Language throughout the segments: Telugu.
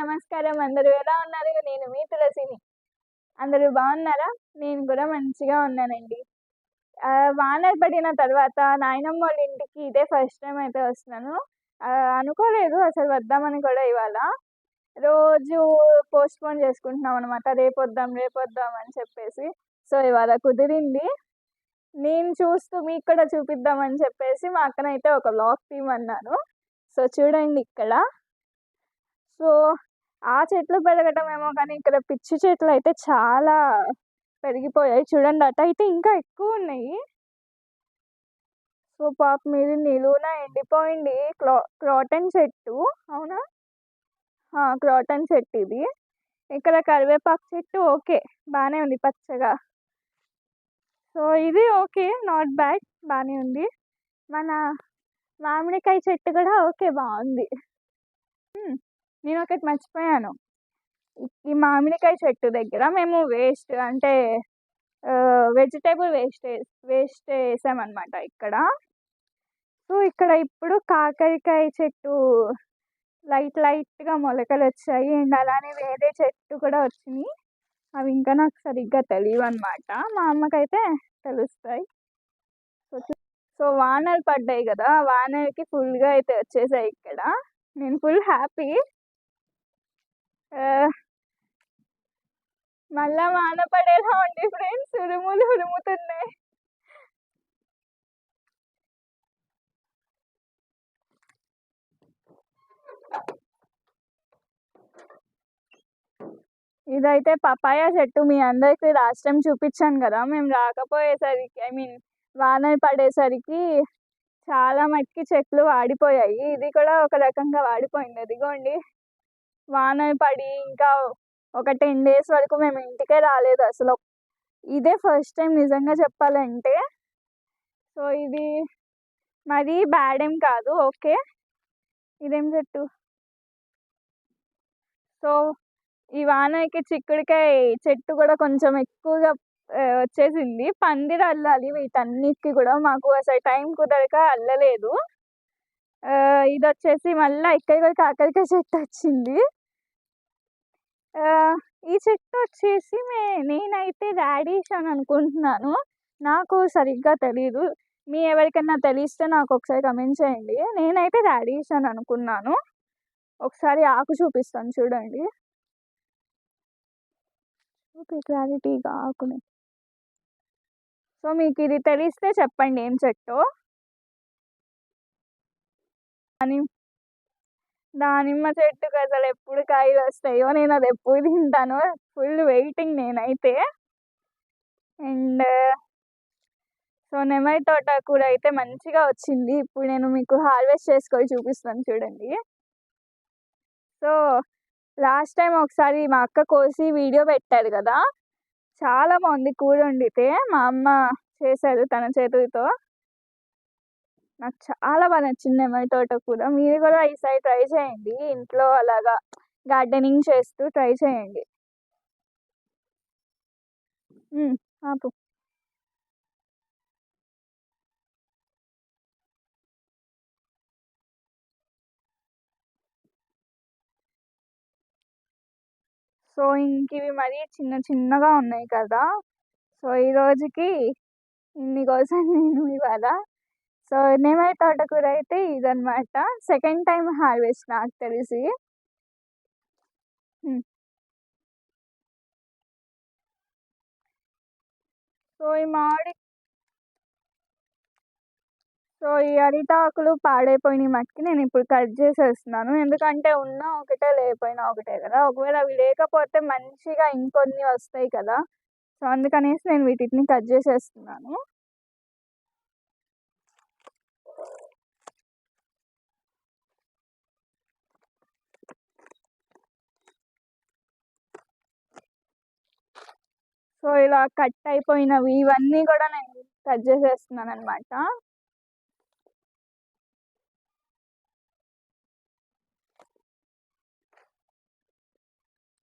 నమస్కారం. అందరూ ఎలా ఉన్నారు? నేను మీ తులసిని. అందరూ బాగున్నారా? నేను కూడా మంచిగా ఉన్నానండి. వాన పడిన తర్వాత నాయనమ్మ వాళ్ళ ఇంటికి ఇదే ఫస్ట్ టైం అయితే వస్తున్నాను. అనుకోలేదు అసలు వద్దామని కూడా ఇవాళ. రోజు పోస్ట్ పోన్ చేసుకుంటున్నాం అనమాట రేపు వద్దాం రేపు వద్దాం అని చెప్పేసి. సో ఇవాళ కుదిరింది. నేను చూస్తూ మీకు కూడా చూపిద్దామని చెప్పేసి మా అక్కనైతే ఒక బ్లాగ్ తీయమన్నాను. సో చూడండి ఇక్కడ. సో ఆ చెట్లు పెరగటం ఏమో కానీ ఇక్కడ పిచ్చి చెట్లు అయితే చాలా పెరిగిపోయాయి చూడండి. అటు అయితే ఇంకా ఎక్కువ ఉన్నాయి సో పాప మీరు నిలువున ఎండిపోయింది. క్లా క్రాటన్ చెట్టు. అవునా? క్రాటన్ చెట్టు ఇది. ఇక్కడ కరివేపాకు చెట్టు ఓకే బాగానే ఉంది పచ్చగా. సో ఇది ఓకే నాట్ బ్యాడ్ బాగానే ఉంది. మన మామిడికాయ చెట్టు కూడా ఓకే బాగుంది. నేను ఒకటి మర్చిపోయాను. ఈ- మామిడికాయ చెట్టు దగ్గర మేము వేస్ట్ అంటే వెజిటేబుల్ వేస్ట్ వేస్ట్ వేసామన్నమాట ఇక్కడ. సో ఇక్కడ ఇప్పుడు కాకరకాయ చెట్టు లైట్ లైట్గా మొలకలు వచ్చాయి. అండ్ అలానే వేరే చెట్టు కూడా వచ్చినాయి. అవి ఇంకా నాకు సరిగ్గా తెలియవు అనమాట మా అమ్మకైతే తెలుస్తాయి. సో సో వానలు పడ్డాయి కదా వానలకి ఫుల్గా అయితే వచ్చేసాయి ఇక్కడ. నేను ఫుల్ హ్యాపీ. మళ్ళా వాన పడేలా ఉంది ఫ్రెండ్స్ ఉరుములు ఉరుముతున్నాయి. ఇదైతే పపాయ చెట్టు మీ అందరికి లాస్ట్ టైం చూపించాను కదా మేము రాకపోయేసరికి ఐ మీన్ వాన పడేసరికి చాలా మట్టుకి చెట్లు వాడిపోయాయి. ఇది కూడా ఒక రకంగా వాడిపోయింది. అదిగోండి. వాన పడి ఇంకా ఒక టెన్ డేస్ వరకు మేము ఇంటికే రాలేదు అసలు. ఇదే ఫస్ట్ టైం నిజంగా చెప్పాలంటే. సో ఇది మరి బ్యాడ్ ఏం కాదు ఓకే? ఇదేం చెట్టు? సో ఈ వానకి చిక్కుడుకాయ చెట్టు కూడా కొంచెం ఎక్కువగా వచ్చేసింది. పందిరి అల్లాలి వీటన్నిటికీ కూడా. మాకు అసలు టైం కుదరక అల్లలేదు. ఇది వచ్చేసి మళ్ళీ ఇక్కడికి కాకరికాయ కాకరకాయ చెట్టు వచ్చింది. ఈ చెట్టు వచ్చేసి మే నేనైతే రాడిష్ అని అనుకుంటున్నాను. నాకు సరిగ్గా తెలీదు. మీ ఎవరికైనా తెలిస్తే నాకు ఒకసారి కమెంట్ చేయండి. నేనైతే రాడిష్ అని అనుకున్నాను. ఒకసారి ఆకు చూపిస్తాను చూడండి. ఓకే క్లారిటీగా ఆకుని. సో మీకు ఇది తెలిస్తే చెప్పండి ఏం చెట్టు. అని దానిమ్మ చెట్టుకు అసలు ఎప్పుడు కాయలు వస్తాయో నేను అది ఎప్పుడు తింటానో ఫుల్ వెయిటింగ్ నేనైతే. అండ్ సో నెమలి తోట కూర అయితే మంచిగా వచ్చింది. ఇప్పుడు నేను మీకు హార్వెస్ట్ చేసుకొని చూపిస్తాను చూడండి. సో లాస్ట్ టైం ఒకసారి మా అక్క కోసి వీడియో పెట్టారు కదా. చాలా బాగుంది కూర వండితే మా అమ్మ చేశారు తన చేతులతో. నాకు చాలా బాగా నచ్చింది నెమలి తోట కూర మీరు కూడా ఈసారి ట్రై చేయండి. ఇంట్లో అలాగా గార్డెనింగ్ చేస్తూ ట్రై చేయండి. ఆపు. సో ఇంక ఇవి మరీ చిన్న చిన్నగా ఉన్నాయి కదా. సో ఈ రోజుకి ఇన్ని కోసం నేను ఇవాళ సో నెమలి తోటకూర అయితే ఇదన్నమాట. సెకండ్ టైం హార్వెస్ట్ నాకు తెలిసి. సో ఈ మామిడి సో ఈ అరిటాకులు పాడైపోయినాయి మట్టుకి నేను ఇప్పుడు కట్ చేసేస్తున్నాను. ఎందుకంటే ఉన్న ఒకటే లేకపోయినా ఒకటే కదా. ఒకవేళ అవి లేకపోతే మంచిగా ఇంకొన్ని వస్తాయి కదా. సో అందుకనేసి నేను వీటిని కట్ చేసేస్తున్నాను. సో ఇలా కట్ అయిపోయినవి ఇవన్నీ కూడా నేను కట్ చేసేస్తున్నాను అనమాట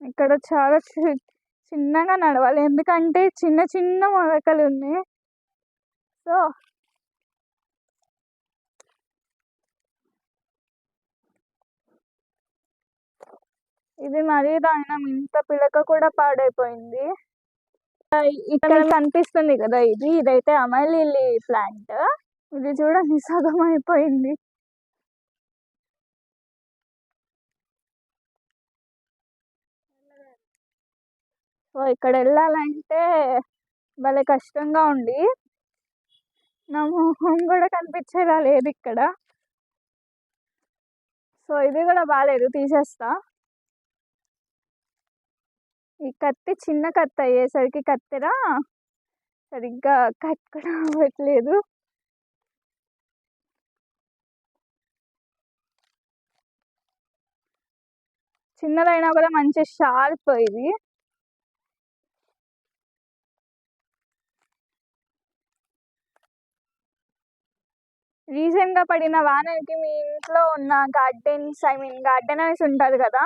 ఇక్కడ చాలా చి- చిన్నగా నడవాలి. ఎందుకంటే చిన్న చిన్న మొలకలు ఉన్నాయి. సో ఇది మరీ దారుణం. ఇంత పిలక కూడా పాడైపోయింది. ఇక్కడ కనిపిస్తుంది కదా ఇది. ఇదైతే అమలిల్లి ప్లాంట్. ఇది చూడండి సగం అయిపోయింది. సో ఇక్కడ వెళ్ళాలంటే భలే కష్టంగా ఉంది. నా మొహం కూడా కనిపించేలా లేదు ఇక్కడ. సో ఇది కూడా బాగాలేదు తీసేస్తా. ఈ కత్తి చిన్న కత్తి అయ్యేసరికి కత్తెర? సరిగ్గా కట్ కూడా అవ్వట్లేదు. చిన్నదైనా కూడా మంచి షార్ప్ ఇది. రీసెంట్గా పడిన వానకి మీ ఇంట్లో ఉన్న గార్డెన్స్ ఐ మీన్ గార్డెనర్స్ ఉంటుంది కదా?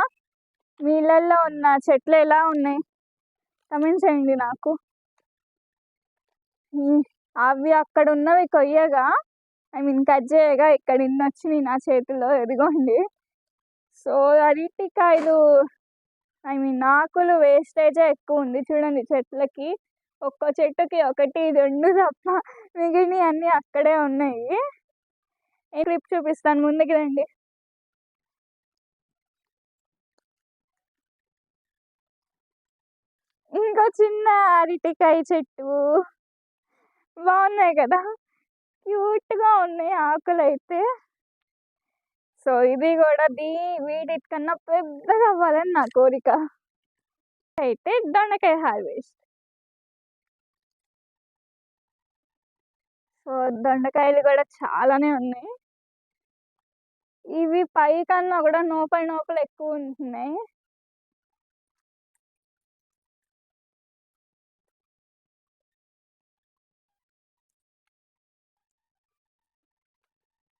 నీళ్ళల్లో ఉన్న చెట్లు ఎలా ఉన్నాయి? కమెంట్ చేయండి నాకు అవి అక్కడ ఉన్నవి కొయ్యగా ఐ మీన్ కట్ చేయగా ఇక్కడ ఇన్ని వచ్చినాయి నా చేతిలో ఎదిగోండి సో అరటికాయలు ఐ మీన్ ఆకులు వేస్టేజే ఎక్కువ ఉంది చూడండి చెట్లకి. ఒక్కో చెట్టుకి ఒకటి రెండు తప్ప మిగిలినవి అన్నీ అక్కడే ఉన్నాయి. క్లిప్ చూపిస్తాను? ముందుకు రండి. ఇంకో చిన్న అరటికాయ చెట్టు. బాగున్నాయి కదా? క్యూట్గా ఉన్నాయి ఆకులు అయితే సో ఇది కూడా దీ వీటికన్నా పెద్దగా అవ్వాలని నా కోరిక. అయితే దొండకాయ హార్వెస్ట్. సో దొండకాయలు కూడా చాలానే ఉన్నాయి. ఇవి పై కన్నా కూడా నోపలి నోపలు ఎక్కువ ఉంటున్నాయి.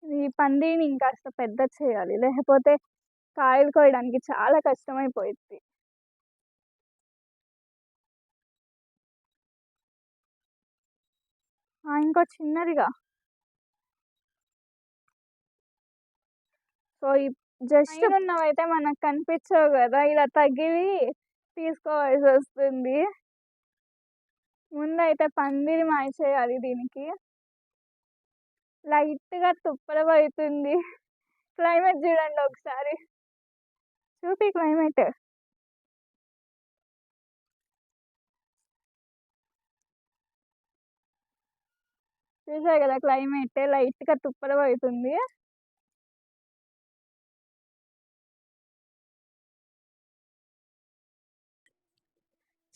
ఈ పందిని ఇంకాస్త పెద్ద చేయాలి. లేకపోతే కాయలు కోయడానికి చాలా కష్టమైపోయింది ఇంకో చిన్నదిగా. సో ఈ జస్ట్ ఉన్నవైతే మనకు కనిపించవు కదా ఇలా తగ్గివి తీసుకోవాల్సి వస్తుంది ముందైతే పందిరి మాయ చేయాలి దీనికి. లైట్గా తుప్పల పడుతుంది క్లైమేట్ చూడండి ఒకసారి. చూపి క్లైమేట్. చూసారు కదా క్లైమేట్ లైట్గా తుప్పల అవుతుంది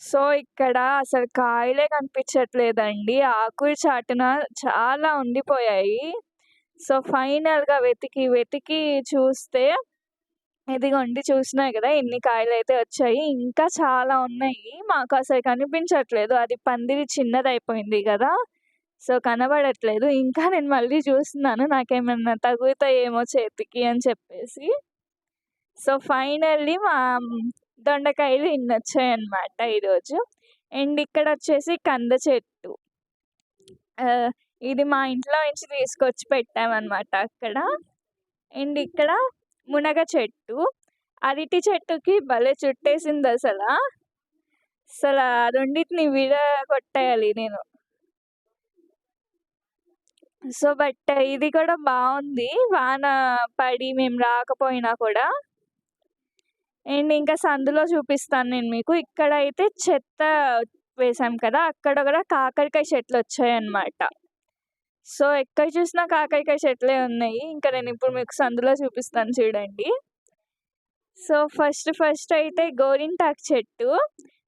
సో ఇక్కడ అసలు కాయలే కనిపించట్లేదండి. ఆకులు చాటున చాలా ఉండిపోయాయి. సో ఫైనల్గా వెతికి వెతికి చూస్తే ఇదిగోండి చూసినాయి కదా ఎన్ని కాయలు అయితే వచ్చాయి. ఇంకా చాలా ఉన్నాయి. మాకు అసలు కనిపించట్లేదు. అది పందిరి చిన్నదైపోయింది కదా సో కనబడట్లేదు. ఇంకా నేను మళ్ళీ చూస్తున్నాను నాకేమన్నా తగులుతాయేమో చేతికి అని చెప్పేసి. సో ఫైనల్లీ మా దొండకాయలు ఇన్ని వచ్చాయి అన్నమాట ఈరోజు. అండ్ ఇక్కడ వచ్చేసి కంద చెట్టు. ఇది మా ఇంట్లో నుంచి తీసుకొచ్చి పెట్టామన్నమాట అక్కడ. అండ్ ఇక్కడ మునగ చెట్టు. అరటి చెట్టుకి భలే చుట్టేసింది అసలు. అసలు ఆ రెండింటిని విడ కొట్టేయాలి నేను. సో బట్ ఇది కూడా బాగుంది. వాన పడి మేము రాకపోయినా కూడా. అండ్ ఇంకా సందులో చూపిస్తాను నేను మీకు. ఇక్కడ అయితే చెత్త వేసాం కదా అక్కడ కూడా కాకరకాయ చెట్లు వచ్చాయన్నమాట. సో ఎక్కడ చూసినా కాకరకాయ చెట్లే ఉన్నాయి. ఇంకా నేను ఇప్పుడు మీకు సందులో చూపిస్తాను చూడండి. సో ఫస్ట్ ఫస్ట్ అయితే గోరింటాకు చెట్టు.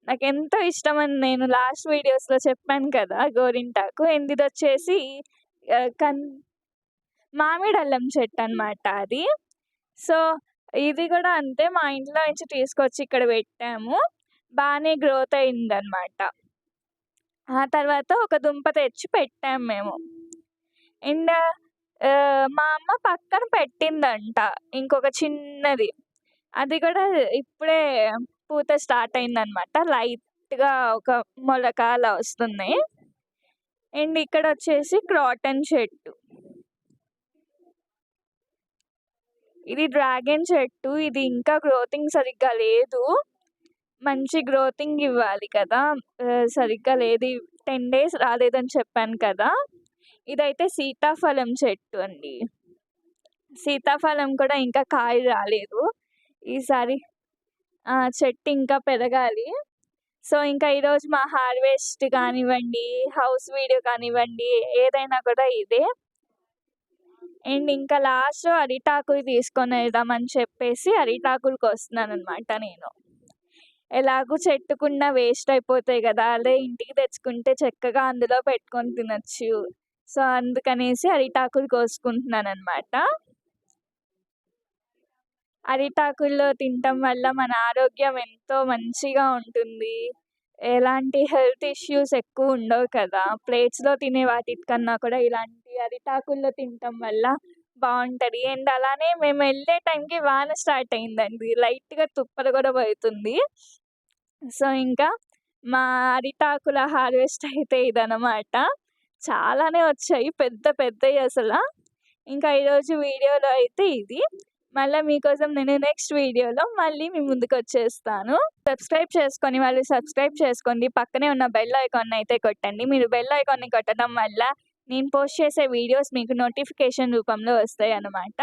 నాకు ఎంతో ఇష్టం అని నేను లాస్ట్ వీడియోస్లో చెప్పాను కదా గోరింటాకు. అండ్ ఇది వచ్చేసి కన్ మామిడి అల్లం చెట్టు అనమాట అది. సో ఇది కూడా అంతే మా ఇంట్లో నుంచి తీసుకొచ్చి ఇక్కడ పెట్టాము. బాగానే గ్రోత్ అయిందనమాట ఆ తర్వాత ఒక దుంప తెచ్చి పెట్టాము మేము. అండ్ మా అమ్మ పక్కన పెట్టిందంట ఇంకొక చిన్నది. అది కూడా ఇప్పుడే పూత స్టార్ట్ అయిందనమాట లైట్గా ఒక మొలక అలా వస్తున్నాయి అండ్ ఇక్కడ వచ్చేసి క్రాటన్ చెట్టు ఇది డ్రాగన్ చెట్టు ఇది ఇంకా గ్రోతింగ్ సరిగ్గా లేదు. మంచి గ్రోతింగ్ ఇవ్వాలి కదా. సరిగ్గా లేదు. టెన్ డేస్ రాలేదని చెప్పాను కదా. ఇదైతే సీతాఫలం చెట్టు అండి. సీతాఫలం కూడా ఇంకా కాయ రాలేదు. ఈసారి చెట్టు ఇంకా పెరగాలి. సో ఇంకా ఈరోజు మా హార్వెస్ట్ కానివ్వండి హౌస్ వీడియో కానివ్వండి ఏదైనా కూడా ఇదే. అండ్ ఇంకా లాస్ట్ అరిటాకులు తీసుకొని వెళ్దామని చెప్పేసి అరిటాకులకు వస్తున్నాను అనమాట నేను. ఎలాగో చెట్టుకున్న వేస్ట్ అయిపోతాయి కదా అదే ఇంటికి తెచ్చుకుంటే చక్కగా అందులో పెట్టుకొని తినచ్చు. సో అందుకనేసి అరిటాకులు కోసుకుంటున్నాను అనమాట అరిటాకుల్లో తినటం వల్ల మన ఆరోగ్యం ఎంతో మంచిగా ఉంటుంది. ఎలాంటి హెల్త్ ఇష్యూస్ ఎక్కువ ఉండవు కదా ప్లేట్స్లో తినే వాటికన్నా కూడా ఇలాంటి అరిటాకుల్లో తినటం వల్ల బాగుంటుంది. అండ్ అలానే మేము వెళ్ళే టైంకి వాన స్టార్ట్ అయిందండి. లైట్గా తుప్పలు కూడా పడుతుంది. సో ఇంకా మా అరిటాకుల హార్వెస్ట్ అయితే ఇదనమాట చాలానే వచ్చాయి. పెద్ద పెద్దవి అసలు. ఇంకా ఈరోజు వీడియోలో అయితే ఇది. మళ్ళీ మీకోసం నేను నెక్స్ట్ వీడియోలో మళ్ళీ మీ ముందుకు వచ్చేస్తాను. సబ్స్క్రైబ్ చేసుకొని వాళ్ళు సబ్స్క్రైబ్ చేసుకోండి. పక్కనే ఉన్న బెల్ ఐకాన్ అయితే కొట్టండి. మీరు బెల్ ఐకాన్ని కొట్టడం వల్ల నేను పోస్ట్ చేసే వీడియోస్ మీకు నోటిఫికేషన్ రూపంలో వస్తాయి అన్నమాట.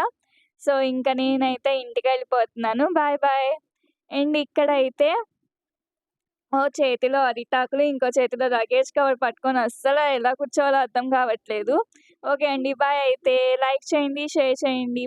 సో ఇంకా నేనైతే ఇంటికి వెళ్ళిపోతున్నాను. Bye bye. అండ్ ఇక్కడ అయితే ఓ చేతిలో అరిటాకులు ఇంకో చేతిలో లగేజ్ కవర్ పట్టుకొని అస్సలు ఎలా కూర్చోవాలో అర్థం కావట్లేదు. ఓకే అండి బాయ్ అయితే. లైక్ చేయండి షేర్ చేయండి.